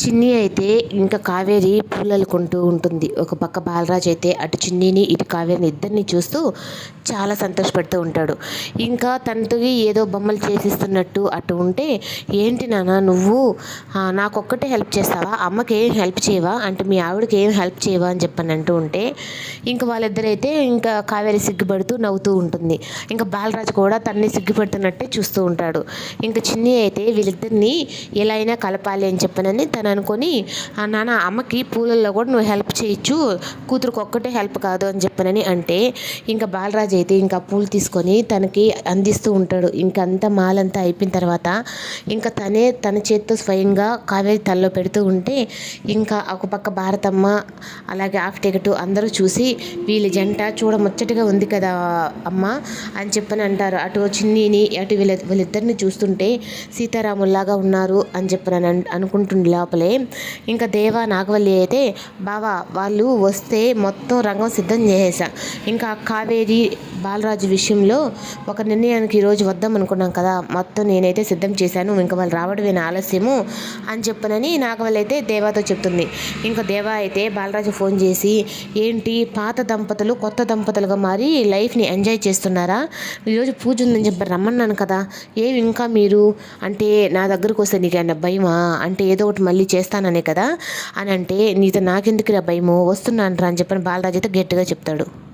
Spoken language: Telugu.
చిన్ని అయితే ఇంకా కావేరి పూలలుకుంటూ ఉంటుంది. ఒక పక్క బాలరాజు అయితే అటు చిన్నిని ఇటు కావేరిని ఇద్దరిని చూస్తూ చాలా సంతోషపడుతూ ఉంటాడు. ఇంకా తనతో ఏదో బొమ్మలు చేసిస్తున్నట్టు అటు ఉంటే ఏంటి నాన్న నువ్వు? నాకొక్కటే హెల్ప్ చేస్తావా? అమ్మకి ఏం హెల్ప్ చేయవా? అంటే మీ ఆవిడకి ఏం హెల్ప్ చేయవా? అని చెప్పని అంటూ ఉంటే ఇంకా వాళ్ళిద్దరైతే ఇంకా కావేరి సిగ్గుపడుతూ నవ్వుతూ ఉంటుంది. ఇంకా బాలరాజు కూడా తన్ని సిగ్గుపడుతున్నట్టే చూస్తూ ఉంటాడు. ఇంకా చిన్ని అయితే వీళ్ళిద్దరిని ఎలా అయినా కలపాలి అని చెప్పనని తన అనుకొని నాన్న అమ్మకి పూలల్లో కూడా నువ్వు హెల్ప్ చేయొచ్చు. కూతురుకు ఒక్కటే హెల్ప్ కాదు అని చెప్పనని అంటే ఇంకా బాలరాజు అయితే ఇంకా పూలు తీసుకొని తనకి అందిస్తూ ఉంటాడు. ఇంకా అంతా మాలంతా అయిపోయిన తర్వాత ఇంకా తనే తన చేత్తో స్వయంగా కావేరి తల్లో పెడుతూ ఉంటే ఇంకా ఒక పక్క భారతమ్మ అలాగే ఆఫ్ టికెట్ అందరూ చూసి వీళ్ళ జంట చూడముచ్చటగా ఉంది కదా అమ్మ అని చెప్పని అంటారు. అటు చిన్నీని అటు వీళ్ళ వీళ్ళిద్దరిని చూస్తుంటే సీతారాముల్లాగా ఉన్నారు అని చెప్పని అనుకుంటుండే లోపల. ఇంకా దేవా నాగవల్లి అయితే బావా వాళ్ళు వస్తే మొత్తం రంగం సిద్ధం చేసేసా ఇంకా కావేరి బాలరాజు విషయంలో ఒక నిర్ణయానికి ఈరోజు వద్దాం అనుకున్నాం కదా. మొత్తం నేనైతే సిద్ధం చేశాను. ఇంకా వాళ్ళు రావడమేనా ఆలస్యము అని చెప్పనని నాగవల్లి అయితే దేవాతో చెప్తుంది. ఇంకా దేవా అయితే బాలరాజు ఫోన్ చేసి ఏంటి పాత దంపతులు కొత్త దంపతులుగా మారి లైఫ్ని ఎంజాయ్ చేస్తున్నారా? ఈరోజు పూజ ఉందని చెప్పి రమ్మన్నాను కదా. ఏమి ఇంకా మీరు? అంటే నా దగ్గరకు వస్తే నీకు భయమా? అంటే ఏదో ఒకటి మళ్ళీ చేస్తాననే కదా. అని అంటే నీతో నాకెందుకు భయము? వస్తున్నాను రా అని చెప్పని బాలరాజు అయితే గట్టిగా చెప్తాడు.